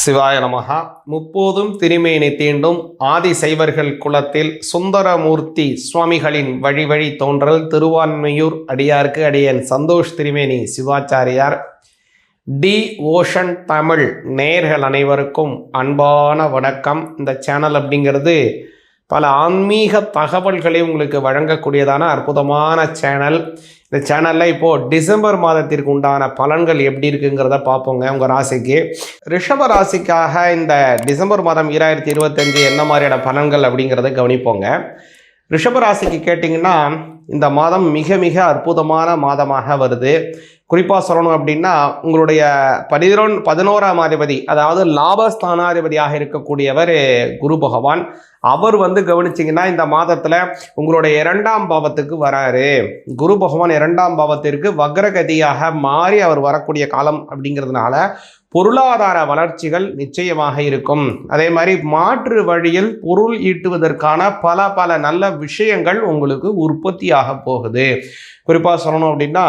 சிவாய நமகா முப்போதும் திருமேனி தீண்டும் ஆதி சைவர்கள் குலத்தில் சுந்தரமூர்த்தி சுவாமிகளின் வழி வழி தோன்றல் திருவான்மையூர் அடியார்க்கு அடியன் சந்தோஷ் திருமேனி சிவாச்சாரியார். டி. ஓஷன் தமிழ் நேர்கள் அனைவருக்கும் அன்பான வணக்கம். இந்த சேனல் அப்படிங்கிறது பல ஆன்மீக தகவல்களை உங்களுக்கு வழங்கக்கூடியதான அற்புதமான சேனல். இந்த சேனலில் இப்போது டிசம்பர் மாதத்திற்கு உண்டான பலன்கள் எப்படி இருக்குங்கிறத பார்ப்போங்க உங்கள் ராசிக்கு. ரிஷப ராசிக்காக இந்த டிசம்பர் மாதம் ஈராயிரத்தி இருபத்தஞ்சு என்ன மாதிரியான பலன்கள் அப்படிங்கிறத கவனிப்போங்க. ரிஷப ராசிக்கு கேட்டிங்கன்னா இந்த மாதம் மிக மிக அற்புதமான மாதமாக வருது. குறிப்பாக சொல்லணும் அப்படின்னா உங்களுடைய பதினொன் பதினோராம் அதிபதி அதாவது லாபஸ்தானாதிபதியாக இருக்கக்கூடியவர் குரு பகவான். அவர் வந்து கவனிச்சிங்கன்னா இந்த மாதத்தில் உங்களுடைய இரண்டாம் பாவத்துக்கு வராரு. குரு பகவான் இரண்டாம் பாவத்திற்கு வக்ரகதியாக மாறி அவர் வரக்கூடிய காலம் அப்படிங்கிறதுனால பொருளாதார வளர்ச்சிகள் நிச்சயமாக இருக்கும். அதே மாதிரி மாற்று வழியில் பொருள் ஈட்டுவதற்கான பல பல நல்ல விஷயங்கள் உங்களுக்கு உற்பத்தியாக போகுது. குறிப்பாக சொல்லணும் அப்படின்னா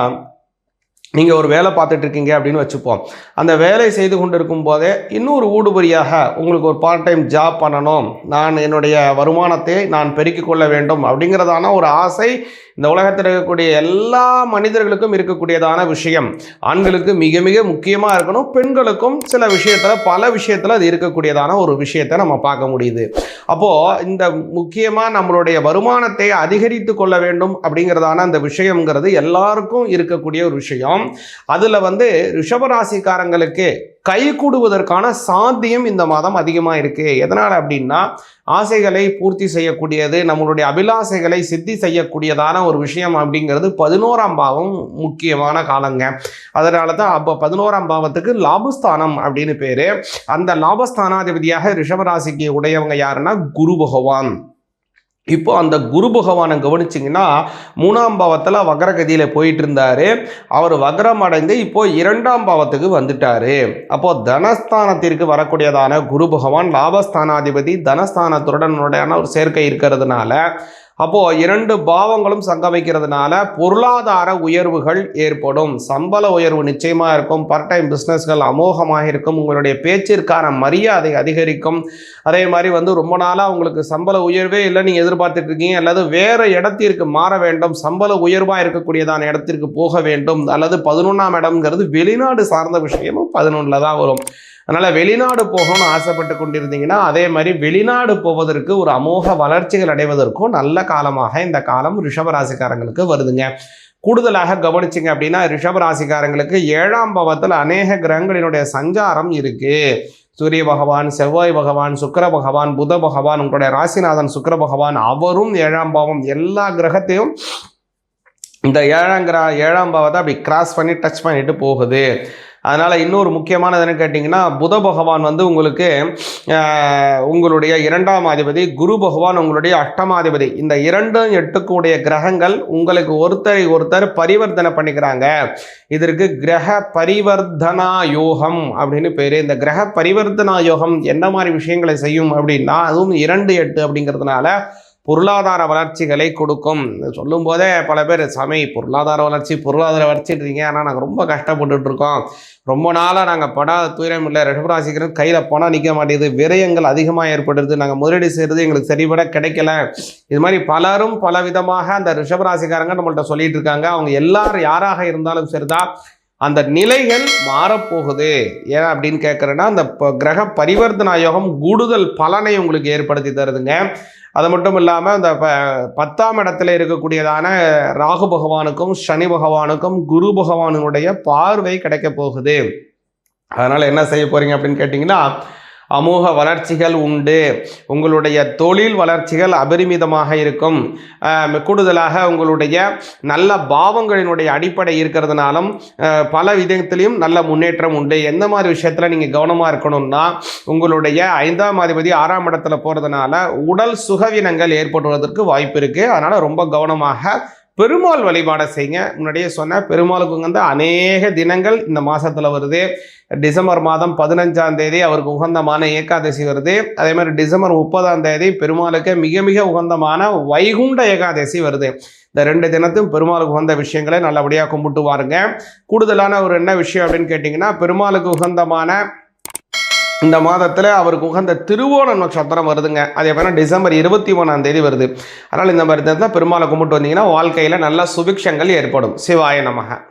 நீங்கள் ஒரு வேலை பார்த்துட்டு இருக்கீங்க அப்படின்னு வச்சுப்போம். அந்த வேலை செய்து கொண்டு இருக்கும் போதே இன்னொரு ஊடுபடியாக உங்களுக்கு ஒரு பார்ட் டைம் ஜாப் பண்ணணும். நான் என்னுடைய வருமானத்தை நான் பெருக்கிக் கொள்ள வேண்டும் அப்படிங்கிறதான ஒரு ஆசை இந்த உலகத்தில் இருக்கக்கூடிய எல்லா மனிதர்களுக்கும் இருக்கக்கூடியதான விஷயம். ஆண்களுக்கு மிக மிக முக்கியமாக இருக்கணும். பெண்களுக்கும் சில விஷயத்தில் பல விஷயத்தில் அது இருக்கக்கூடியதான ஒரு விஷயத்தை நம்ம பார்க்க முடியுது. அப்போது இந்த முக்கியமாக நம்மளுடைய வருமானத்தை அதிகரித்து கொள்ள வேண்டும் அப்படிங்கிறதான அந்த விஷயங்கிறது எல்லாருக்கும் இருக்கக்கூடிய ஒரு விஷயம். அதில் வந்து ரிஷபராசிக்காரங்களுக்கு கை கூடுவதற்கான சாத்தியம் இந்த மாதம் அதிகமாக இருக்குது எதனால் அப்படின்னா ஆசைகளை பூர்த்தி செய்யக்கூடியது நம்மளுடைய அபிலாசைகளை சித்தி செய்யக்கூடியதான ஒரு விஷயம் அப்படிங்கிறது பதினோராம் பாவம் முக்கியமான காலங்க. அதனால தான் அப்போ பதினோராம் பாவத்துக்கு லாபஸ்தானம் அப்படின்னு பேர். அந்த லாபஸ்தானாதிபதியாக ரிஷபராசிக்கு உடையவங்க யாருன்னா குரு பகவான். இப்போ அந்த குரு பகவானை கவனிச்சிங்கன்னா மூணாம் பாவத்தில் வக்ரகதியில் போயிட்டு இருந்தார் அவர் வக்ரம் அடைந்து இப்போ இரண்டாம் பாவத்துக்கு வந்துட்டார். அப்போ தனஸ்தானத்திற்கு வரக்கூடியதான குரு பகவான் லாபஸ்தானாதிபதி தனஸ்தானத்துடன் ஒரு சேர்க்கை இருக்கிறதுனால அப்போது இரண்டு பாவங்களும் சங்கமிக்கிறதுனால பொருளாதார உயர்வுகள் ஏற்படும். சம்பள உயர்வு நிச்சயமாக இருக்கும். பார்ட் டைம் பிஸ்னஸ்கள் அமோகமாக இருக்கும். உங்களுடைய பேச்சிற்கான மரியாதை அதிகரிக்கும். அதே மாதிரி வந்து ரொம்ப நாளாக உங்களுக்கு சம்பள உயர்வே இல்லை நீங்கள் எதிர்பார்த்துட்டு இருக்கீங்க. அல்லது வேறு இடத்திற்கு மாற வேண்டும். சம்பள உயர்வாக இருக்கக்கூடியதான இடத்திற்கு போக வேண்டும். அல்லது பதினொன்றாம் இடம்ங்கிறது வெளிநாடு சார்ந்த விஷயமும் பதினொன்றில் தான் வரும். அதனால் வெளிநாடு போகணும்னு ஆசைப்பட்டு கொண்டிருந்தீங்கன்னா அதே மாதிரி வெளிநாடு போவதற்கு ஒரு அமோக வளர்ச்சிகள் அடைவதற்கும் நல்ல காலமாக இந்த காலம் ரிஷபராசிக்காரங்களுக்கு வருதுங்க. கூடுதலாக கவனிச்சிங்க அப்படின்னா ரிஷபராசிக்காரங்களுக்கு ஏழாம் பாவத்தில் அநேக கிரகங்களினுடைய சஞ்சாரம் இருக்குது சூரிய பகவான் செவ்வாய் பகவான் சுக்கர பகவான் புத பகவான் உங்களுடைய ராசிநாதன் சுக்கர பகவான் அவரும் ஏழாம் பாவம். எல்லா கிரகத்தையும் இந்த ஏழாம் கிரா ஏழாம் பாவத்தை அப்படி கிராஸ் பண்ணி டச் பண்ணிட்டு போகுது. அதனால் இன்னொரு முக்கியமானதுன்னு கேட்டிங்கன்னா புத பகவான் வந்து உங்களுக்கு உங்களுடைய இரண்டாம் அதிபதி குரு பகவான் உங்களுடைய அஷ்டமாதிபதி இந்த இரண்டும் எட்டுக்கூடிய கிரகங்கள் உங்களுக்கு ஒருத்தரை ஒருத்தர் பரிவர்த்தனை பண்ணிக்கிறாங்க. இதற்கு கிரக பரிவர்த்தனா யோகம் அப்படின்னு பேர். இந்த கிரக பரிவர்த்தனா யோகம் என்ன மாதிரி விஷயங்களை செய்யும் அப்படின்னா அதுவும் இரண்டு எட்டு அப்படிங்கிறதுனால பொருளாதார வளர்ச்சிகளை கொடுக்கும். சொல்லும் போதே பல பேர் சமை பொருளாதார வளர்ச்சி பொருளாதார வளர்ச்சின்றீங்க. ஆனால் நாங்கள் ரொம்ப கஷ்டப்பட்டுட்ருக்கோம். ரொம்ப நாளாக நாங்கள் படாத துயரம் இல்லை ரிஷபராசிக்கிறது கையில் பணம் நிற்க மாட்டேங்குது. விரயங்கள் அதிகமாக ஏற்படுது. நாங்கள் முதலீடு செய்கிறது எங்களுக்கு சரிபட கிடைக்கல. இது மாதிரி பலரும் பல விதமாக அந்த ரிஷபராசிக்காரங்க நம்மள்ட்ட சொல்லிட்டு இருக்காங்க அவங்க எல்லாரும் யாராக இருந்தாலும் சரிதான் அந்த நிலைகள் மாறப்போகுது. ஏன் அப்படின்னு கேட்குறேன்னா அந்த கிரக பரிவர்த்தனா யோகம் கூடுதல் பலனை உங்களுக்கு ஏற்படுத்தி தருதுங்க. அது மட்டும் இல்லாமல் இந்த ப பத்தாம் இடத்துல இருக்கக்கூடியதான ராகு பகவானுக்கும் சனி பகவானுக்கும் குரு பகவானுடைய பார்வை கிடைக்க போகுது. அதனால் என்ன செய்ய போகிறீங்க அப்படின்னு கேட்டிங்கன்னா அமோக வளர்ச்சிகள் உண்டு. உங்களுடைய தொழில் வளர்ச்சிகள் அபரிமிதமாக இருக்கும். கூடுதலாக உங்களுடைய நல்ல பாவங்களினுடைய அடிப்படை இருக்கிறதுனாலும் பல விதத்திலையும் நல்ல முன்னேற்றம் உண்டு. எந்த மாதிரி விஷயத்தில் நீங்கள் கவனமாக இருக்கணும்னா உங்களுடைய ஐந்தாம் அதிபதி ஆறாம் இடத்துல போகிறதுனால உடல் சுகவினங்கள் ஏற்படுவதற்கு வாய்ப்பு இருக்குது அதனால் ரொம்ப கவனமாக பெருமாள் வழிபாடை செய்யுங்க. முன்னாடியே சொன்ன பெருமாளுக்கு வந்து அநேக தினங்கள் இந்த மாதத்தில் வருது. டிசம்பர் மாதம் பதினஞ்சாம் தேதி அவருக்கு உகந்தமான ஏகாதசி வருது. அதே மாதிரி டிசம்பர் முப்பதாம் தேதி பெருமாளுக்கு மிக மிக உகந்தமான வைகுண்ட ஏகாதசி வருது. இந்த ரெண்டு தினத்தும் பெருமாளுக்கு உகந்த விஷயங்களை நல்லபடியாக கும்பிட்டு வாருங்க கூடுதலான ஒரு என்ன விஷயம் அப்படின்னு கேட்டிங்கன்னா பெருமாளுக்கு உகந்தமான இந்த மாதத்தில் அவருக்கு உகந்த திருவோண நட்சத்திரம் வருதுங்க. அது எப்போனா டிசம்பர் இருபத்தி ஒன்றாம் தேதி வருது. அதனால் இந்த மாதிரி தான் பெருமாளை கும்பிட்டு வந்தீங்கன்னா வாழ்க்கையில் நல்ல சுபிக்ஷங்கள் ஏற்படும். சிவாய நமக.